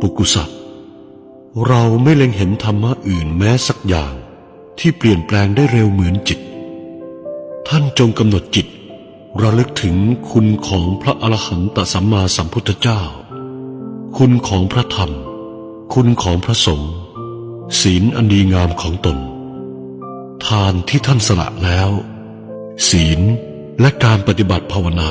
ปุกุสัตว์เราไม่เล็งเห็นธรรมะอื่นแม้สักอย่างที่เปลี่ยนแปลงได้เร็วเหมือนจิต ท่านจงกำหนดจิต ระลึกถึงคุณของพระอรหันตสัมมาสัมพุทธเจ้า คุณของพระธรรม คุณของพระสงฆ์ศีลอันดีงามของตน ทานที่ท่านสละแล้ว ศีลและการปฏิบัติภาวนา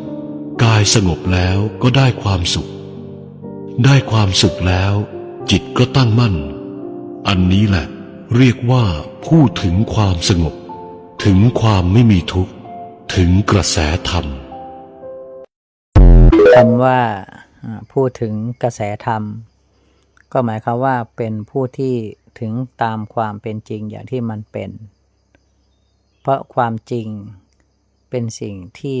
กายสงบแล้วก็ได้ความสุข ได้ความสุขแล้ว จิตก็ตั้งมั่น อันนี้แหละ เรียกว่าพูดถึงความสงบ ถึงความไม่มีทุกข์ ถึงกระแสธรรมคำว่าอ่าพูดถึงกระแสธรรม ก็หมายความว่าเป็นผู้ที่ถึงตามความเป็นจริงอย่างที่มันเป็น เพราะความจริงเป็นสิ่งที่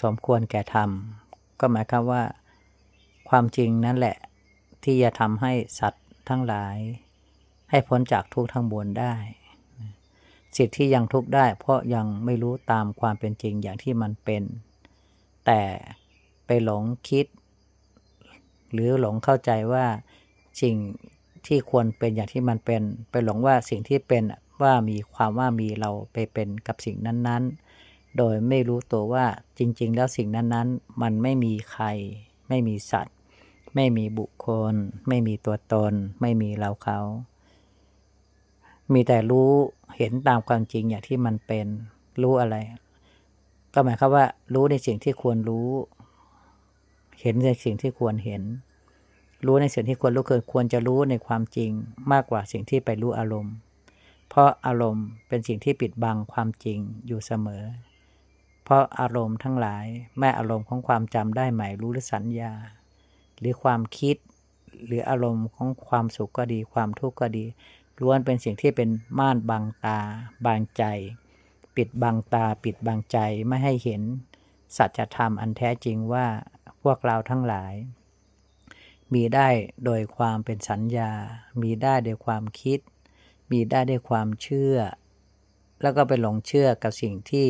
สมควรแก่ธรรม ก็หมายความว่า ความจริงนั่นแหละ ที่จะทำให้สัตว์ทั้งหลาย ให้พ้นจากทุกข์ทั้งมวลได้สิทธิ์ที่ยังทุกข์ได้ เพราะยังไม่รู้ตามความเป็นจริงอย่างที่มันเป็น แต่ไปหลงคิด หรือหลงเข้าใจว่าสิ่งที่ควรเป็นอย่างที่มันเป็น ไปหลงว่าสิ่งที่เป็นว่ามีความว่ามีเราไปเป็นกับสิ่งนั้น ๆ โดยไม่รู้ตัวว่าจริง ๆ แล้วสิ่งนั้นๆ มันไม่มีใคร ไม่มีสัตว์ ไม่มีบุคคล ไม่มีตัวตน ไม่มีเราเขา มีแต่รู้เห็นตามความจริงอย่างที่มันเป็นรู้อะไร ก็หมายความว่า รู้ในสิ่งที่ควรรู้ เห็นในสิ่งที่ควรเห็น รู้ในสิ่งที่ควรรู้คือควรจะรู้ในความจริงมากกว่าสิ่งที่ไปรู้อารมณ์ เพราะอารมณ์เป็นสิ่งที่ปิดบังความจริงอยู่เสมอ เพราะอารมณ์ทั้งหลายแม่อารมณ์ของความจำได้หมายรู้หรือสัญญา หรือความคิด หรืออารมณ์ของความสุขก็ดี ความทุกข์ก็ดีล้วนเป็นสิ่งที่เป็นม่านบังตาบังใจ ปิดบังตาปิดบังใจไม่ให้เห็น สัจธรรมอันแท้จริงว่าพวกเราทั้งหลาย มีได้โดยความเป็นสัญญา มีได้โดยความคิด มีได้ด้วยความเชื่อ แล้วก็ไปหลงเชื่อกับสิ่งที่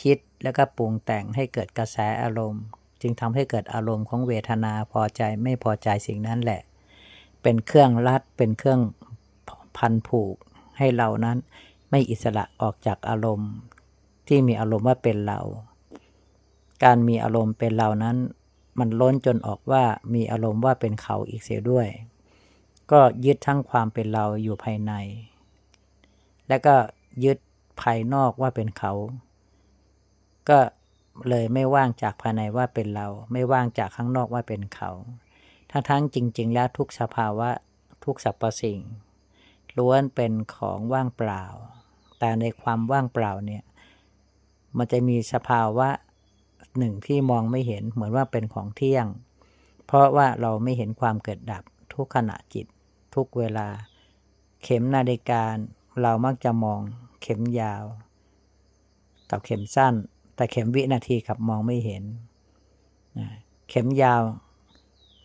คิด แล้วก็ปรุงแต่งให้เกิดกระแสอารมณ์ จึงทำให้เกิดอารมณ์ของเวทนาพอใจไม่พอใจสิ่งนั้นแหละ เป็นเครื่องรัดเป็นเครื่องพันผูกให้เรานั้นไม่อิสระออกจากอารมณ์ ที่มีอารมณ์ว่าเป็นเรา การมีอารมณ์เป็นเรานั้น มันล้นจนออกว่ามีอารมณ์ว่าเป็นเขาอีกเสียด้วย ก็ยึดทั้งความเป็นเราอยู่ภายใน และก็ยึดภายนอกว่าเป็นเขา ก็เลยไม่ว่างจากภายในว่าเป็นเรา ไม่ว่างจากข้างนอกว่าเป็นเขา ทั้งทั้งๆจริง ๆ แล้วทุกสภาวะทุกสรรพสิ่ง ล้วนเป็นของว่างเปล่า แต่ในความว่างเปล่าเนี่ย มันจะมีสภาวะหนึ่งที่มองไม่เห็นเหมือนว่าเป็นของเที่ยง เพราะว่าเราไม่เห็นความเกิดดับทุกขณะจิต ทุกเวลา เข็มนาฬิกาเรามักจะมองเข็มยาว กับเข็มสั้น แต่เข็มวินาทีกับมองไม่เห็น เข็มยาว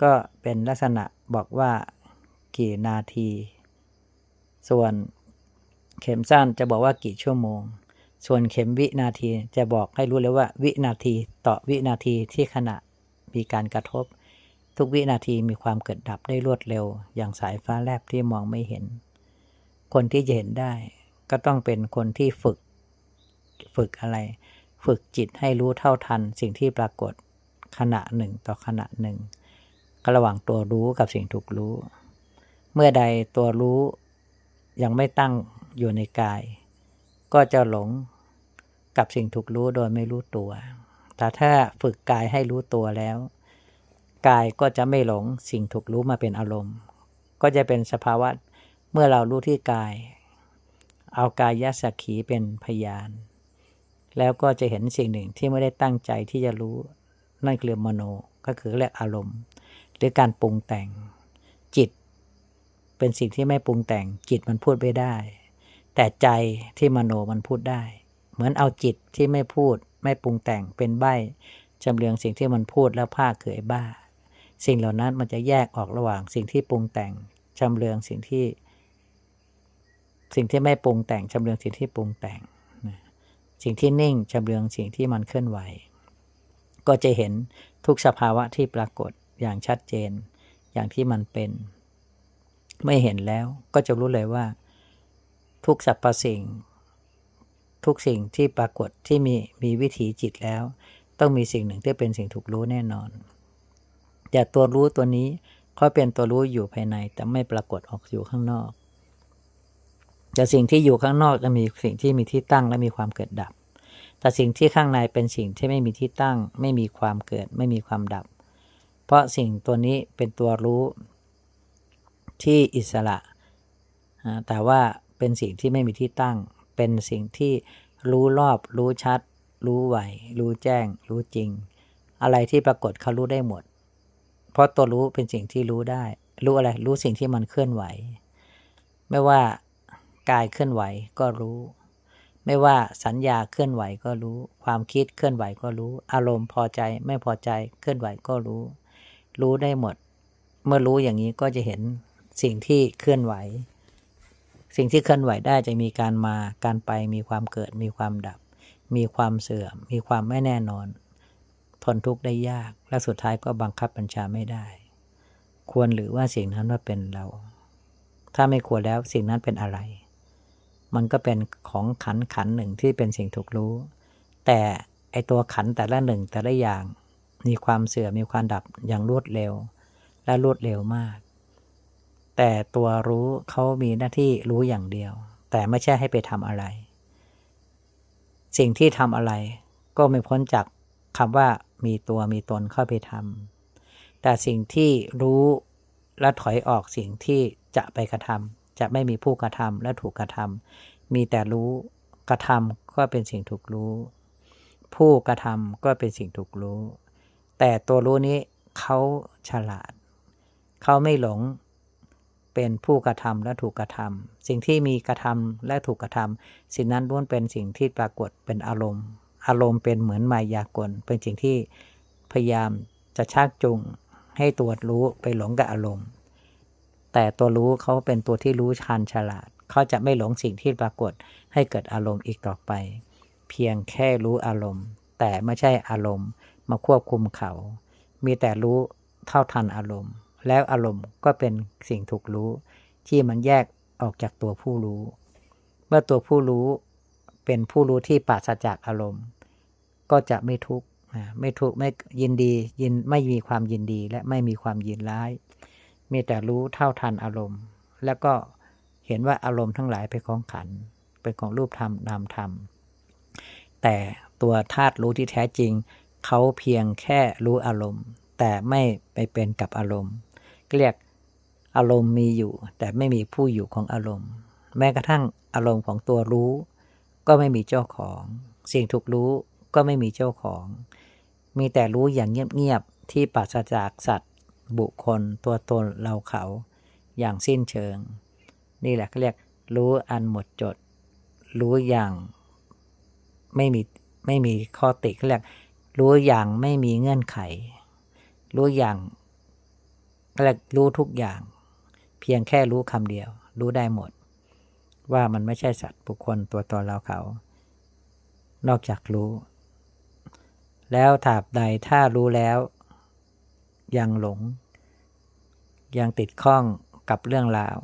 ก็เป็นลักษณะบอกว่ากี่นาที ส่วนเข็มสั้นจะบอกว่ากี่ชั่วโมง ส่วนเข็มวินาทีจะบอกให้รู้เลยว่า วินาทีต่อวินาทีที่ขณะมีการกระทบ ทุกวินาทีมีความเกิดดับได้รวดเร็ว อย่างสายฟ้าแลบที่มองไม่เห็น คนที่จะเห็นได้ ก็ต้องเป็นคนที่ฝึก ฝึกอะไร ฝึกจิตให้รู้เท่าทัน สิ่งที่ปรากฏขณะหนึ่งต่อขณะหนึ่งก็ระหว่างตัวรู้กับสิ่งถูกรู้ เมื่อใดตัวรู้ยังไม่ตั้งอยู่ในกาย ก็จะหลงกับสิ่งถูกรู้โดยไม่รู้ตัว แต่ถ้าฝึกกายให้รู้ตัวแล้ว กายก็จะไม่หลงสิ่งถูกรู้มาเป็นอารมณ์ ก็จะเป็นสภาวะเมื่อเรารู้ที่กาย เอากายยสักขีเป็นพยาน แล้วก็จะเห็นสิ่งหนึ่งที่ไม่ได้ตั้งใจที่จะรู้ นั่นคือมโนก็คือเรียกอารมณ์ หรือการปรุงแต่ง จิต เป็นสิ่งที่ไม่ปรุงแต่ง จิตมันพูดไม่ได้ แต่ใจที่มโนมันพูดได้ เหมือนเอาจิตที่ไม่พูด ไม่ปรุงแต่งเป็นใบจำเรียงสิ่งที่มันพูดแล้วภาคเขยบ้า สิ่งเหล่านั้นมันจะแยกออกระหว่างสิ่งที่ปรุงแต่งจำเรืองสิ่งที่ สิ่งที่ไม่ปรุงแต่งจำเรืองสิ่งที่ปรุงแต่ง สิ่งที่นิ่งจำเรืองสิ่งที่มันเคลื่อนไหว ก็จะเห็นทุกสภาวะที่ปรากฏอย่างชัดเจน อย่างที่มันเป็น ไม่เห็นแล้วก็จะรู้เลยว่า ทุกสรรพสิ่ง ทุกสิ่งที่ปรากฏที่มีมีวิถีจิตแล้ว ต้องมีสิ่งหนึ่งที่เป็นสิ่งถูกรู้แน่นอน แต่ตัวรู้ตัวนี้เขาเป็นตัวรู้อยู่ภายในแต่ไม่ปรากฏออกอยู่ข้างนอก แต่สิ่งที่อยู่ข้างนอกจะมีสิ่งที่มีที่ตั้งและมีความเกิดดับ แต่สิ่งที่ข้างในเป็นสิ่งที่ไม่มีที่ตั้ง ไม่มีความเกิด ไม่มีความดับ เพราะสิ่งตัวนี้เป็นตัวรู้ที่อิสระ แต่ว่าเป็นสิ่งที่ไม่มีที่ตั้ง เป็นสิ่งที่รู้รอบ รู้ชัด รู้ไหว รู้แจ้ง รู้จริง อะไรที่ปรากฏเขารู้ได้หมด เพราะตัวรู้เป็นสิ่งที่รู้ได้ รู้อะไร รู้สิ่งที่มันเคลื่อนไหว ไม่ว่า กายเคลื่อนไหวก็รู้ ไม่ว่าสัญญาเคลื่อนไหวก็รู้ ความคิดเคลื่อนไหวก็รู้ อารมณ์พอใจไม่พอใจเคลื่อนไหวก็รู้ รู้ได้หมด เมื่อรู้อย่างนี้ก็จะเห็นสิ่งที่เคลื่อนไหว สิ่งที่เคลื่อนไหวได้จะมีการมาการไปมีความเกิดมีความดับ มีความเสื่อม มีความไม่แน่นอนทนทุกข์ได้ยาก และสุดท้ายก็บังคับบัญชาไม่ได้ ควรหรือว่าสิ่งนั้นว่าเป็นเรา ถ้าไม่ควรแล้วสิ่งนั้นเป็นอะไร มันก็เป็นของขันขันหนึ่งที่เป็นสิ่งถูกรู้ แต่ไอตัวขันแต่ละหนึ่งแต่ละอย่าง มีความเสื่อมมีความดับอย่างรวดเร็ว และรวดเร็วมาก แต่ตัวรู้เขามีหน้าที่รู้อย่างเดียว แต่ไม่ใช่ให้ไปทำอะไร สิ่งที่ทำอะไรก็ไม่พ้นจากคำว่ามีตัวมีตนเข้าไปทำแต่สิ่งที่รู้และถอยออกสิ่งที่จะไปกระทำ จะไม่มีผู้กระทำและถูกกระทำมีแต่รู้กระทำก็เป็นสิ่งถูกรู้ ผู้กระทำก็เป็นสิ่งถูกรู้ แต่ตัวรู้นี้เขาฉลาด เขาไม่หลงเป็นผู้กระทำและถูกกระทำสิ่งที่มีกระทำและถูกกระทำสิ่งนั้นล้วนเป็นสิ่งที่ปรากฏเป็นอารมณ์ อารมณ์เป็นเหมือนมายากล เป็นสิ่งที่พยายามจะชักจูงให้ตัวรู้ไปหลงกับอารมณ์ แต่ตัวรู้เขาเป็นตัวที่รู้ชันฉลาด เขาจะไม่หลงสิ่งที่ปรากฏให้เกิดอารมณ์อีกต่อไป เพียงแค่รู้อารมณ์ แต่ไม่ใช่อารมณ์มาควบคุมเขา มีแต่รู้เท่าทันอารมณ์ แล้วอารมณ์ก็เป็นสิ่งถูกรู้ ที่มันแยกออกจากตัวผู้รู้ เมื่อตัวผู้รู้เป็นผู้รู้ที่ปราศจากอารมณ์ ก็จะไม่ทุกข์ไม่ทุกข์ไม่ยินดียินไม่มีความยินดีและไม่มีความยินร้าย มีแต่รู้เท่าทันอารมณ์ แล้วก็เห็นว่าอารมณ์ทั้งหลายเป็นของขัน เป็นของรูปธรรมนามธรรม แต่ตัวธาตุรู้ที่แท้จริง เขาเพียงแค่รู้อารมณ์ แต่ไม่ไปเป็นกับอารมณ์ เรียกอารมณ์มีอยู่ แต่ไม่มีผู้อยู่ของอารมณ์ แม้กระทั่งอารมณ์ของตัวรู้ ก็ไม่มีเจ้าของ สิ่งถูกรู้ก็ไม่มีเจ้าของ มีแต่รู้อย่างเงียบๆที่ปราศจากสัตว์ บุคคลตัวตนเราเขาอย่างสิ้นเชิง นี่แหละเขาเรียกรู้อันหมดจด รู้อย่างไม่มีไม่มีข้อติเขาเรียกรู้อย่างไม่มีเงื่อนไข รู้อย่างเรียกรู้ทุกอย่าง เพียงแค่รู้คำเดียว รู้ได้หมด ว่ามันไม่ใช่สัตว์บุคคลตัวตนเราเขา นอกจากรู้ แล้วถาบใดถ้ารู้แล้ว ยังหลง ยังติดข้องกับเรื่องราว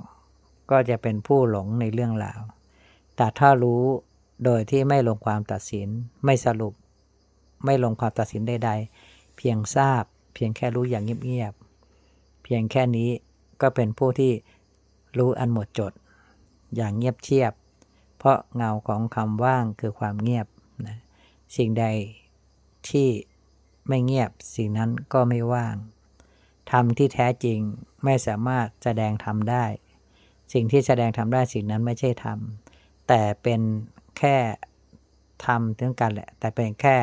ก็จะเป็นผู้หลงในเรื่องราว แต่ถ้ารู้โดยที่ไม่ลงความตัดสิน ไม่สรุป ไม่ลงความตัดสินใดๆ เพียงทราบ เพียงแค่รู้อย่างเงียบๆ เพียงแค่นี้ก็เป็นผู้ที่รู้อันหมดจด อย่างเงียบเชียบ เพราะเงาของคำว่างคือความเงียบนะสิ่งใดที่ ไม่เงียบสิ่งนั้นก็ไม่ว่างธรรมที่แท้จริงไม่สามารถแสดงธรรมได้ สิ่งที่แสดงธรรมได้สิ่งนั้นไม่ใช่ธรรมแต่เป็นแค่ธรรมถึงกันแหละ แต่เป็นแค่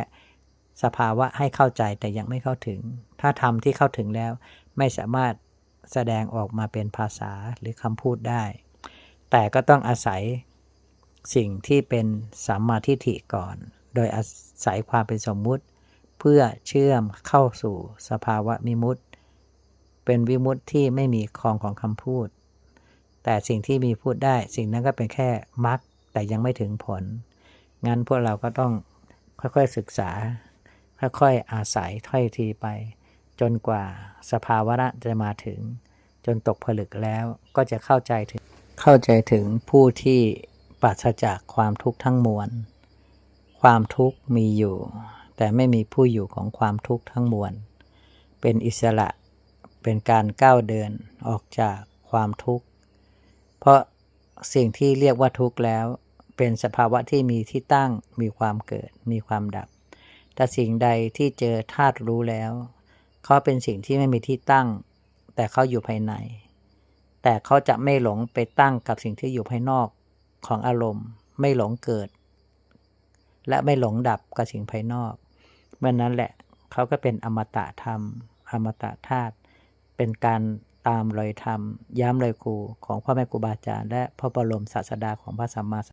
สภาวะให้เข้าใจแต่ยังไม่เข้าถึง ถ้าธรรมที่เข้าถึงแล้วไม่สามารถแสดงออกมาเป็นภาษาหรือคำพูดได้ แต่ก็ต้องอาศัยสิ่งที่เป็นสัมมาทิฏฐิก่อน โดยอาศัยความเป็นสมมุติ เพื่อเชื่อมเข้าสู่สภาวะมิมุติเป็นวิมุตติที่ไม่มีคองของคำพูด แต่สิ่งที่มีพูดได้สิ่งนั้นก็เป็นแค่มรรคแต่ยังไม่ถึงผล งั้นพวกเราก็ต้องค่อยๆศึกษา ค่อยๆอาศัยถ้อยทีไป จนกว่าสภาวะจะมาถึง จนตกผลึกแล้วก็จะเข้าใจถึงเข้าใจถึงผู้ที่ปราศจากความทุกข์ทั้งมวล ความทุกข์มีอยู่ แต่ไม่มีผู้อยู่ของความทุกข์ทั้งมวล เป็นอิสระ เป็นการก้าวเดินออกจากความทุกข์ เพราะสิ่งที่เรียกว่าทุกข์แล้ว เป็นสภาวะที่มีที่ตั้ง มีความเกิด มีความดับ แต่สิ่งใดที่เจอธาตุรู้แล้วเขาเป็นสิ่งที่ไม่มีที่ตั้ง แต่เขาอยู่ภายใน แต่เขาจะไม่หลงไปตั้งกับสิ่งที่อยู่ภายนอกของอารมณ์ ไม่หลงเกิด และไม่หลงดับกับสิ่งภายนอก เมื่อนนั้นแหละเขาก็เป็นอมตะธรรม อมตะธาตุเป็นการตามรอยธรรม ย้ำรอยครูของพ่อแม่ครูบาอาจารย์ และพระบรมศาสดาของพระสัมมาสัม